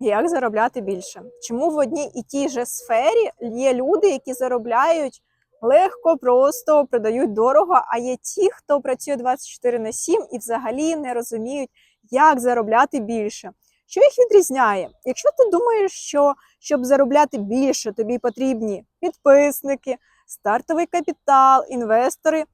Як заробляти більше? Чому в одній і тій же сфері є люди, які заробляють легко, просто продають дорого, а є ті, хто працює 24 на 7 і взагалі не розуміють, як заробляти більше. Що їх відрізняє? Якщо ти думаєш, що щоб заробляти більше, тобі потрібні підписники, стартовий капітал, інвестори,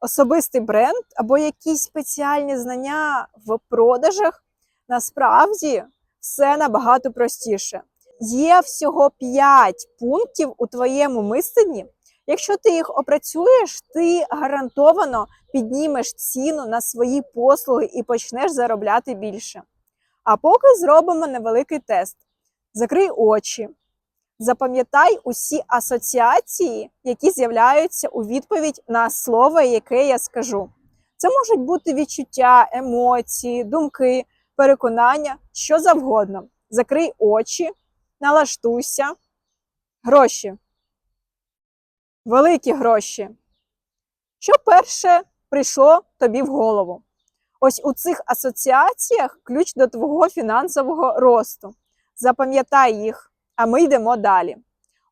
особистий бренд або якісь спеціальні знання в продажах, насправді все набагато простіше. Є всього 5 пунктів у твоєму мисленні. Якщо ти їх опрацюєш, ти гарантовано піднімеш ціну на свої послуги і почнеш заробляти більше. А поки зробимо невеликий тест. Закрий очі, запам'ятай усі асоціації, які з'являються у відповідь на слово, яке я скажу. Це можуть бути відчуття, емоції, думки, переконання, що завгодно. Закрий очі, налаштуйся. Гроші. Великі гроші. Що перше прийшло тобі в голову? Ось у цих асоціаціях ключ до твого фінансового росту. Запам'ятай їх, а ми йдемо далі.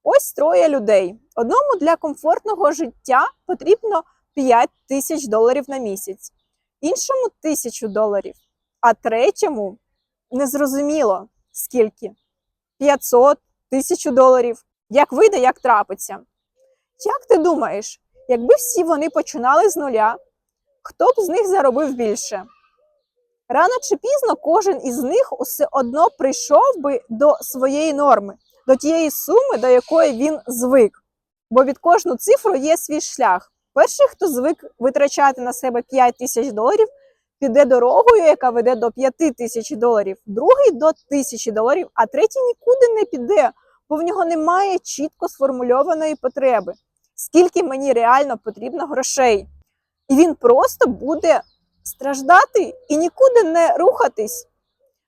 Ось троє людей. Одному для комфортного життя потрібно 5 тисяч доларів на місяць, іншому тисячу доларів, а третьому незрозуміло скільки 500 тисячу доларів. Як вийде, як трапиться. Як ти думаєш, якби всі вони починали з нуля, хто б з них заробив більше? Рано чи пізно кожен із них усе одно прийшов би до своєї норми, до тієї суми, до якої він звик. Бо від кожну цифру є свій шлях. Перший, хто звик витрачати на себе 5 тисяч доларів, піде дорогою, яка веде до 5 тисяч доларів, другий до тисячі доларів, а третій нікуди не піде, бо в нього немає чітко сформульованої потреби, скільки мені реально потрібно грошей. І він просто буде страждати і нікуди не рухатись.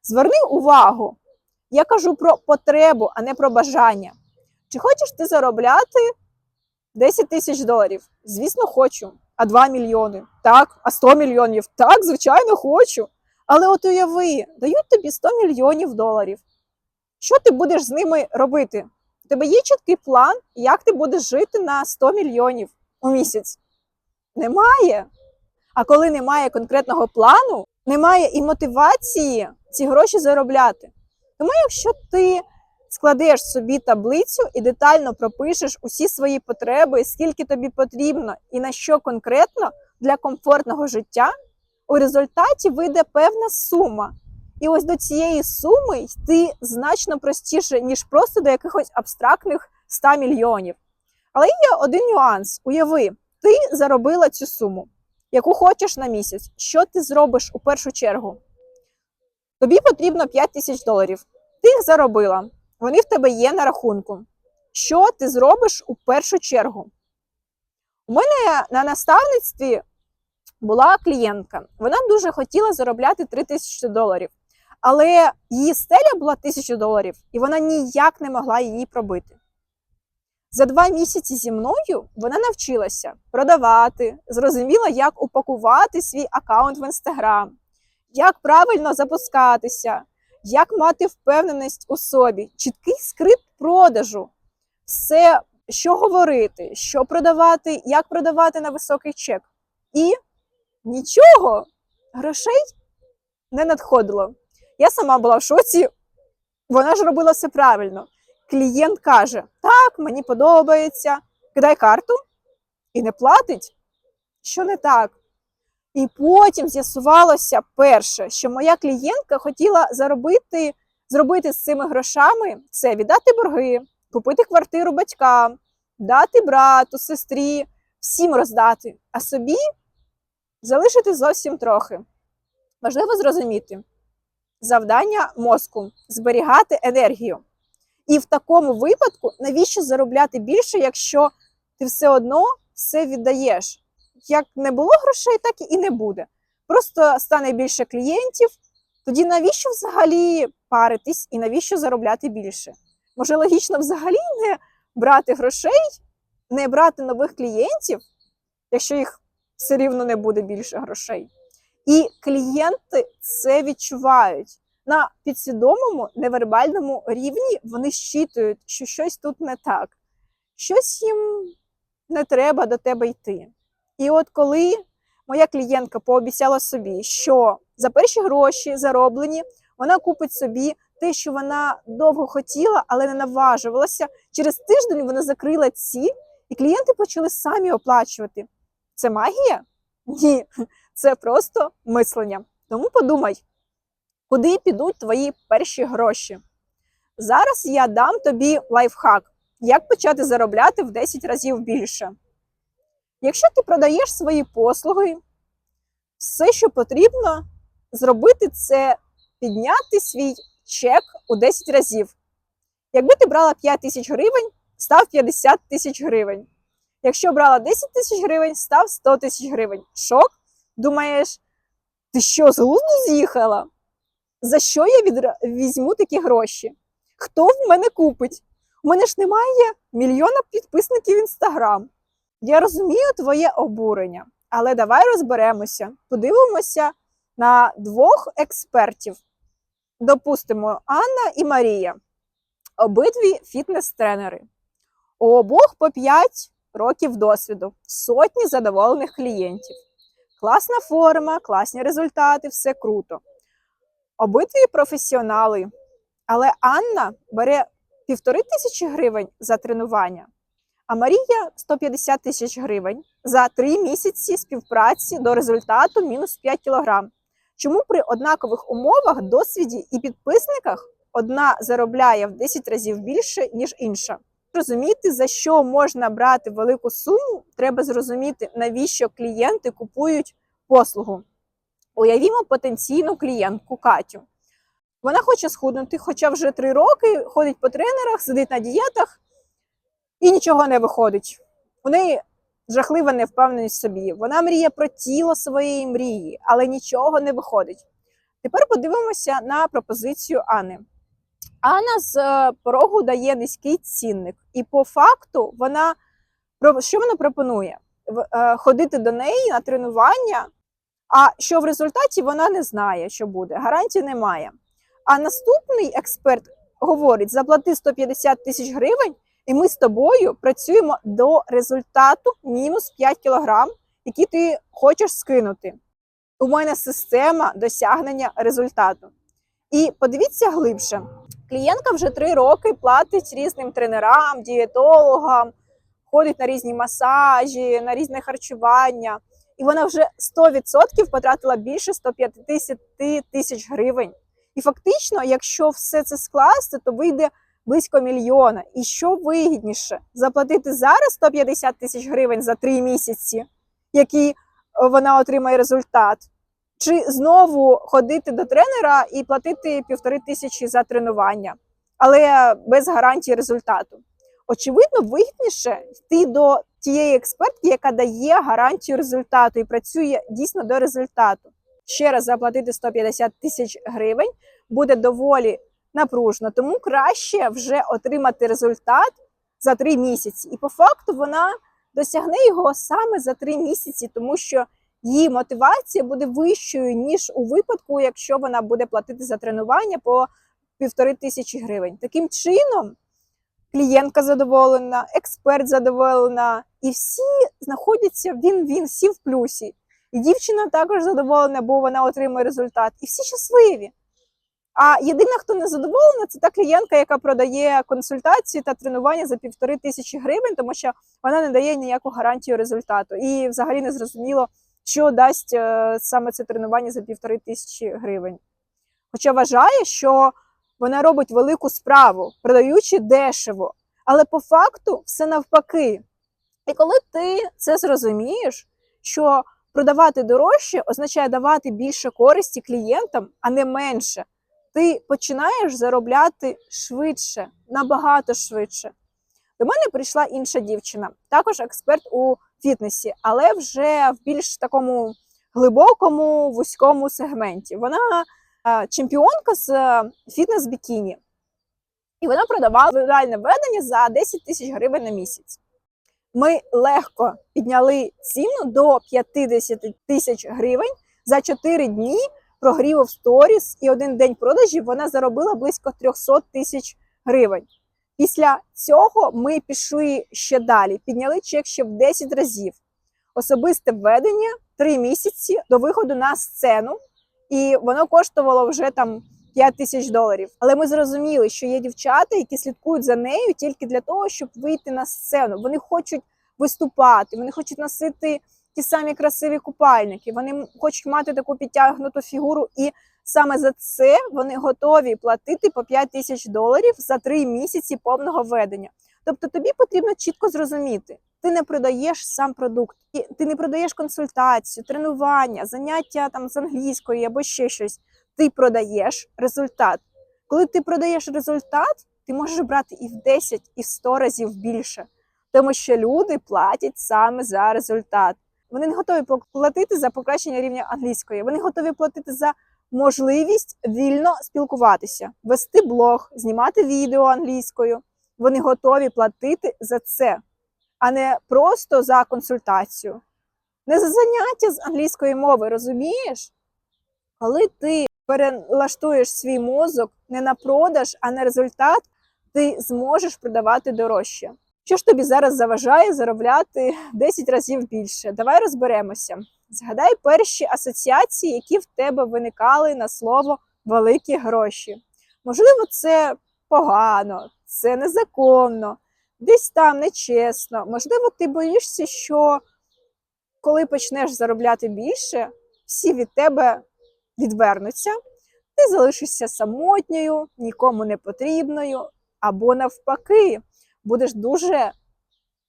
Зверни увагу, я кажу про потребу, а не про бажання. Чи хочеш ти заробляти 10 тисяч доларів? Звісно, хочу. А 2 мільйони? Так, а 100 мільйонів? Так, звичайно, хочу. Але от уяви, дають тобі 100 мільйонів доларів. Що ти будеш з ними робити? У тебе є чіткий план, як ти будеш жити на 100 мільйонів у місяць? Немає. А коли немає конкретного плану, немає і мотивації ці гроші заробляти. Тому, якщо ти складеш собі таблицю і детально пропишеш усі свої потреби, скільки тобі потрібно і на що конкретно для комфортного життя, у результаті вийде певна сума. І ось до цієї суми йти значно простіше, ніж просто до якихось абстрактних 100 мільйонів. Але є один нюанс: уяви, ти заробила цю суму, яку хочеш на місяць. Що ти зробиш у першу чергу? Тобі потрібно 5 тисяч доларів. Ти їх заробила, вони в тебе є на рахунку. Що ти зробиш у першу чергу? У мене на наставництві була клієнтка. Вона дуже хотіла заробляти 3 тисячі доларів, але її стеля була 1000 доларів, і вона ніяк не могла її пробити. За два місяці зі мною вона навчилася продавати, зрозуміла, як упакувати свій аккаунт в інстаграм, як правильно запускатися, як мати впевненість у собі, чіткий скрипт продажу, все, що говорити, що продавати, як продавати на високий чек. І нічого, грошей не надходило. Я сама була в шоці, вона ж робила все правильно. Клієнт каже: Так, мені подобається, кидай карту і не платить. Що не так? І потім з'ясувалося перше, що моя клієнтка хотіла заробити, зробити з цими грошами це віддати борги, купити квартиру батькам, дати брату, сестрі, всім роздати, а собі залишити зовсім трохи. Важливо зрозуміти завдання мозку зберігати енергію. І в такому випадку навіщо заробляти більше, якщо ти все одно все віддаєш? Як не було грошей, так і не буде. Просто стане більше клієнтів. Тоді навіщо взагалі паритись і навіщо заробляти більше? Може, логічно взагалі не брати грошей, не брати нових клієнтів, якщо їх все рівно не буде більше грошей. І клієнти це відчувають. на підсвідомому невербальному рівні вони щитують, що щось тут не так, щось їм не треба до тебе йти. І от коли моя клієнтка пообіцяла собі, що за перші гроші зароблені, вона купить собі те, що вона довго хотіла, але не наважувалася. Через тиждень вона закрила ці, і клієнти почали самі оплачувати. Це магія? Ні, це просто мислення. Тому подумай, куди підуть твої перші гроші. Зараз я дам тобі лайфхак, як почати заробляти в 10 разів більше. Якщо ти продаєш свої послуги, все, що потрібно зробити, це підняти свій чек у 10 разів. Якби ти брала 5 тисяч гривень, став 50 тисяч гривень. Якщо брала 10 тисяч гривень, став 100 тисяч гривень. Шок? Думаєш, ти що, з глузду з'їхала? За що я відра- візьму такі гроші? Хто в мене купить? У мене ж немає мільйона підписників інстаграм. Я розумію твоє обурення, але давай розберемося, подивимося на двох експертів. Допустимо, Анна і Марія, обидві фітнес-тренери. У обох по 5 років досвіду, сотні задоволених клієнтів. Класна форма, класні результати, все круто. Обидві професіонали, але Анна бере півтори тисячі гривень за тренування, а Марія 150 тисяч гривень за три місяці співпраці до результату мінус 5 кілограм. Чому при однакових умовах, досвіді і підписниках одна заробляє в 10 разів більше, ніж інша? Розуміти, за що можна брати велику суму, треба зрозуміти, навіщо клієнти купують послугу. Уявімо потенційну клієнтку Катю. Вона хоче схуднути, хоча вже три роки ходить по тренерах, сидить на дієтах і нічого не виходить. У неї жахлива невпевненість в собі. Вона мріє про тіло своєї мрії, але нічого не виходить. Тепер подивимося на пропозицію Ани. Анна з е, порогу дає низький цінник, і по факту вона що вона пропонує? Е, Ходити до неї на тренування, а що в результаті вона не знає, що буде, гарантії немає. А наступний експерт говорить: заплати 150 тисяч гривень, і ми з тобою працюємо до результату мінус 5 кілограм, які ти хочеш скинути. У мене система досягнення результату. І подивіться глибше. Клієнтка вже три роки платить різним тренерам, дієтологам, ходить на різні масажі, на різне харчування. І вона вже 100% потратила більше 150 тисяч гривень. І фактично, якщо все це скласти, то вийде близько мільйона. І що вигідніше заплатити зараз 150 тисяч гривень за три місяці, які е, вона отримає результат, чи знову ходити до тренера і платити півтори тисячі за тренування, але без гарантії результату. Очевидно, вигідніше йти до тієї експертки, яка дає гарантію результату і працює дійсно до результату. Ще раз заплатити 150 тисяч гривень буде доволі напружно, тому краще вже отримати результат за три місяці. І по факту вона досягне його саме за три місяці, тому що її мотивація буде вищою, ніж у випадку, якщо вона буде платити за тренування по півтори тисячі гривень. Таким чином, клієнтка задоволена, експерт задоволена, і всі знаходяться він-він, всі в плюсі. І дівчина також задоволена, бо вона отримує результат. І всі щасливі. А єдина, хто не задоволена, це та клієнтка, яка продає консультації та тренування за півтори тисячі гривень, тому що вона не дає ніяку гарантію результату. І взагалі не зрозуміло, що дасть е, саме це тренування за півтори тисячі гривень. Хоча вважає, що вона робить велику справу, продаючи дешево. Але по факту все навпаки. І коли ти це зрозумієш, що продавати дорожче означає давати більше користі клієнтам, а не менше, ти починаєш заробляти швидше, набагато швидше. До мене прийшла інша дівчина, також експерт у фітнесі, але вже в більш такому глибокому вузькому сегменті. Вона чемпіонка з е, фітнес-бікіні. І вона продавала реальне ведення за 10 тисяч гривень на місяць. Ми легко підняли ціну до 50 тисяч гривень за 4 дні прогріву в сторіс і один день продажів вона заробила близько 300 тисяч гривень. Після цього ми пішли ще далі, підняли чек ще в 10 разів. Особисте введення 3 місяці до виходу на сцену, і воно коштувало вже там 5 тисяч доларів. Але ми зрозуміли, що є дівчата, які слідкують за нею тільки для того, щоб вийти на сцену. Вони хочуть виступати, вони хочуть носити ті самі красиві купальники, вони хочуть мати таку підтягнуту фігуру, і саме за це вони готові платити по 5 тисяч доларів за 3 місяці повного ведення. Тобто тобі потрібно чітко зрозуміти, ти не продаєш сам продукт, ти не продаєш консультацію, тренування, заняття там з англійської або ще щось. Ти продаєш результат. Коли ти продаєш результат, ти можеш брати і в 10, і в 100 разів більше, тому що люди платять саме за результат. Вони не готові платити за покращення рівня англійської. Вони готові платити за можливість вільно спілкуватися, вести блог, знімати відео англійською. Вони готові платити за це, а не просто за консультацію. Не за заняття з англійської мови, розумієш? Коли ти перелаштуєш свій мозок не на продаж, а на результат, ти зможеш продавати дорожче. Що ж тобі зараз заважає заробляти 10 разів більше? Давай розберемося. Згадай перші асоціації, які в тебе виникали на слово великі гроші. Можливо, це погано, це незаконно, десь там нечесно. Можливо, ти боїшся, що коли почнеш заробляти більше, всі від тебе відвернуться, ти залишишся самотньою, нікому не потрібною, або навпаки, будеш дуже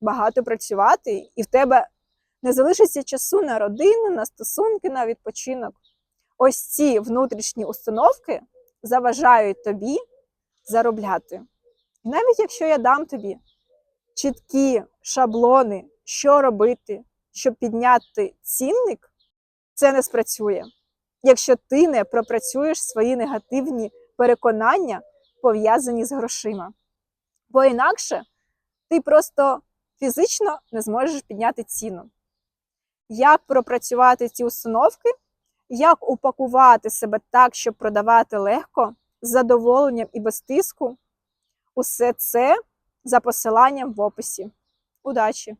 багато працювати, і в тебе не залишиться часу на родину, на стосунки, на відпочинок. Ось ці внутрішні установки заважають тобі заробляти. І навіть якщо я дам тобі чіткі шаблони, що робити, щоб підняти цінник, це не спрацює, якщо ти не пропрацюєш свої негативні переконання, пов'язані з грошима. Бо інакше ти просто фізично не зможеш підняти ціну. Як пропрацювати ці установки, як упакувати себе так, щоб продавати легко, з задоволенням і без тиску, усе це за посиланням в описі. Удачі!